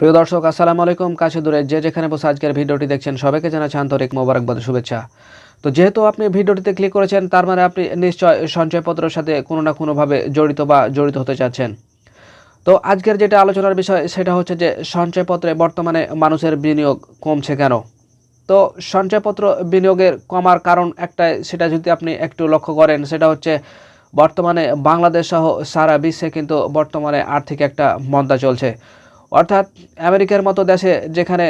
প্রিয় দর্শক, আসসালামু আলাইকুম। কাছে দূরে যে যেখানে বসে আজকের ভিডিওটি দেখছেন, সবাইকে জানাচ্ছি আন্তরিক মোবারকবাদ, শুভেচ্ছা। তো যেহেতু আপনি ভিডিওটিতে ক্লিক করেছেন, তার মানে আপনি নিশ্চয় সঞ্চয়পত্রের সাথে কোনো না কোনোভাবে জড়িত বা জড়িত হতে চাচ্ছেন। তো আজকের যেটা আলোচনার বিষয়, সেটা হচ্ছে যে সঞ্চয়পত্রে বর্তমানে মানুষের বিনিয়োগ কমছে কেন? তো সঞ্চয়পত্র বিনিয়োগের কমার কারণ একটাই, সেটা যদি আপনি একটু লক্ষ্য করেন, সেটা হচ্ছে বর্তমানে বাংলাদেশ সহ সারা বিশ্বে কিন্তু বর্তমানে আর্থিক একটা মন্দা চলছে। অর্থাৎ আমেরিকার মতো দেশে যেখানে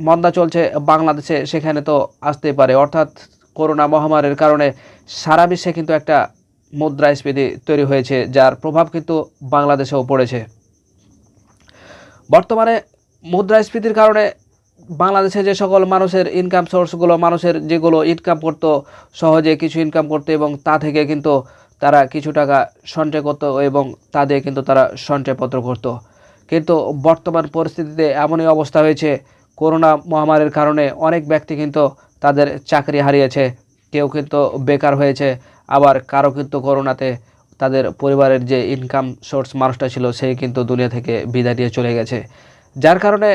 মন্দা চলছে, বাংলাদেশে সেখানে তো আসতেই পারে। অর্থাৎ করোনা মহামারীর কারণে সারা বিশ্বে কিন্তু একটা মুদ্রাস্ফীতি তৈরি হয়েছে, যার প্রভাব কিন্তু বাংলাদেশেও পড়েছে। বর্তমানে মুদ্রাস্ফীতির কারণে বাংলাদেশে যে সকল মানুষের ইনকাম সোর্সগুলো মানুষের যেগুলো ইনকাম করতো, সহজে কিছু ইনকাম করতো এবং তা থেকে কিন্তু তারা কিছু টাকা সঞ্চয় করতো এবং তা দিয়ে কিন্তু তারা সঞ্চয়পত্র করতো। কিন্তু বর্তমান পরিস্থিতিতে এমনই অবস্থা হয়েছে, করোনা মহামারীর কারণে অনেক ব্যক্তি কিন্তু তাদের চাকরি হারিয়েছে, কেউ কিন্তু বেকার হয়েছে, আবার কারও কিন্তু করোনাতে তাদের পরিবারের যে ইনকাম সোর্স মানুষটা ছিল, সেই কিন্তু দুনিয়া থেকে বিদায় নিয়ে চলে গেছে। যার কারণে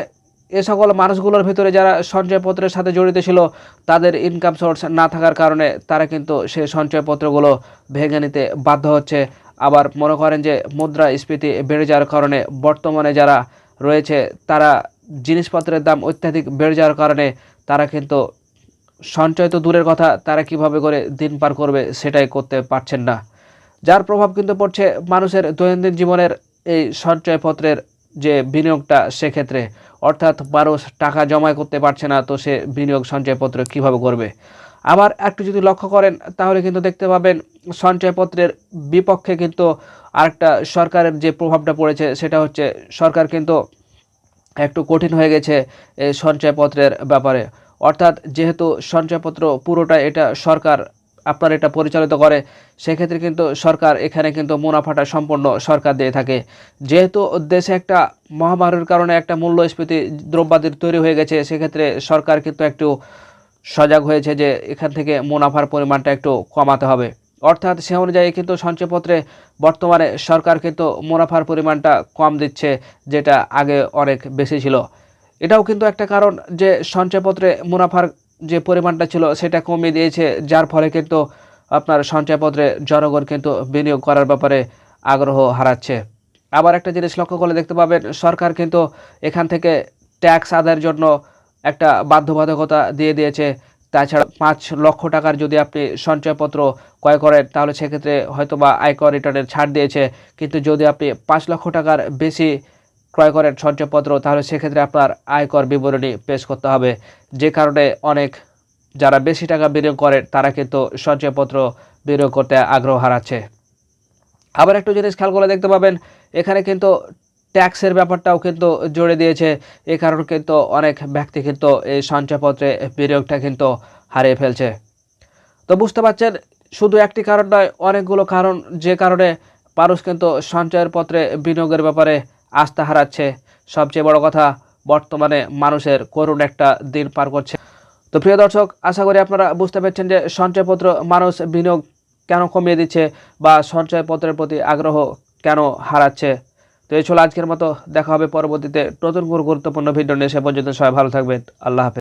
এ সকল মানুষগুলোর ভিতরে যারা সঞ্চয়পত্রের সাথে জড়িত ছিল, তাদের ইনকাম সোর্স না থাকার কারণে তারা কিন্তু সেই সঞ্চয়পত্রগুলো ভেঙে নিতে বাধ্য হচ্ছে। আবার মনে করেন যে মুদ্রাস্ফীতি বেড়ে যাওয়ার কারণে বর্তমানে যারা রয়েছে, তারা জিনিসপত্রের দাম অত্যাধিক বেড়ে যাওয়ার কারণে তারা কিন্তু সঞ্চয় তো দূরের কথা, তারা কীভাবে করে দিন পার করবে সেটাই করতে পারছেন না। যার প্রভাব কিন্তু পড়ছে মানুষের দৈনন্দিন জীবনের এই সঞ্চয়পত্রের যে বিনিয়োগটা সেক্ষেত্রে। অর্থাৎ মানুষ টাকা জমা করতে পারছে না, তো সে বিনিয়োগ সঞ্চয়পত্র কীভাবে করবে? আবার একটু যদি লক্ষ্য করেন, তাহলে কিন্তু দেখতে পাবেন সঞ্চয়পত্রের বিপক্ষে কিন্তু আরেকটা সরকারের যে প্রভাবটা পড়েছে, সেটা হচ্ছে সরকার কিন্তু একটু কঠিন হয়ে গেছে সঞ্চয়পত্রের ব্যাপারে। অর্থাৎ যেহেতু সঞ্চয়পত্র পুরোটা এটা সরকার, আপনার এটা পরিচালিত করে, সেক্ষেত্রে কিন্তু সরকার এখানে কিন্তু মুনাফাটা সম্পূর্ণ সরকার দিয়ে থাকে। যেহেতু দেশে একটা মহামারীর কারণে একটা মূল্যস্ফীতি দ্রব্যাদির তৈরি হয়ে গেছে, সেক্ষেত্রে সরকার কিন্তু একটু সজাগ হয়েছে যে এখান থেকে মুনাফার পরিমাণটা একটু কমাতে হবে। অর্থাৎ সে অনুযায়ী কিন্তু সঞ্চয়পত্রে বর্তমানে সরকার কিন্তু মুনাফার পরিমাণটা কম দিচ্ছে, যেটা আগে অনেক বেশি ছিল। এটাও কিন্তু একটা কারণ যে সঞ্চয়পত্রে মুনাফার যে পরিমাণটা ছিল সেটা কমিয়ে দিয়েছে, যার ফলে কিন্তু আপনার সঞ্চয়পত্রে জনগণ কিন্তু বিনিয়োগ করার ব্যাপারে আগ্রহ হারাচ্ছে। আবার একটা জিনিস লক্ষ্য করলে দেখতে পাবেন, সরকার কিন্তু এখান থেকে ট্যাক্স আদায়ের জন্য একটা বাধ্যবাধকতা দিয়ে দিয়েছে। তাছাড়া পাঁচ লক্ষ টাকার যদি আপনি সঞ্চয়পত্র ক্রয় করেন, তাহলে সেক্ষেত্রে হয়তো বা আয়কর রিটার্নের ছাড় দিয়েছে। কিন্তু যদি আপনি পাঁচ লক্ষ টাকার বেশি ক্রয় করেন সঞ্চয়পত্র, তাহলে সেক্ষেত্রে আপনার আয়কর বিবরণী পেশ করতে হবে। যে কারণে অনেক যারা বেশি টাকা বিনিয়োগ করেন তারা কিন্তু সঞ্চয়পত্র বিনিয়োগ করতে আগ্রহ হারাচ্ছে। আবার একটু জিনিস খেয়াল করে দেখতে পাবেন, এখানে কিন্তু ট্যাক্সের ব্যাপারটাও কিন্তু জুড়ে দিয়েছে। এ কারণে কিন্তু অনেক ব্যক্তি কিন্তু এই সঞ্চয়পত্রে বিনিয়োগটা কিন্তু হারিয়ে ফেলছে। তো বুঝতে পারছেন, শুধু একটি কারণ নয়, অনেকগুলো কারণ, যে কারণে মানুষ কিন্তু সঞ্চয়ের পত্রে বিনিয়োগের ব্যাপারে আস্থা হারাচ্ছে। সবচেয়ে বড় কথা, বর্তমানে মানুষের করুণ একটা দিন পার করছে। তো প্রিয় দর্শক, আশা করি আপনারা বুঝতে পারছেন যে সঞ্চয়পত্র মানুষ বিনিয়োগ কেন কমিয়ে দিচ্ছে বা সঞ্চয়পত্রের প্রতি আগ্রহ কেন হারাচ্ছে। তো এই ছিল আজকের মতো। দেখা হবে পরবর্তীতে নতুন কোনো গুরুত্বপূর্ণ ভিডিও নিয়ে। সে পর্যন্ত সবাই ভালো থাকবেন। আল্লাহ হাফেজ।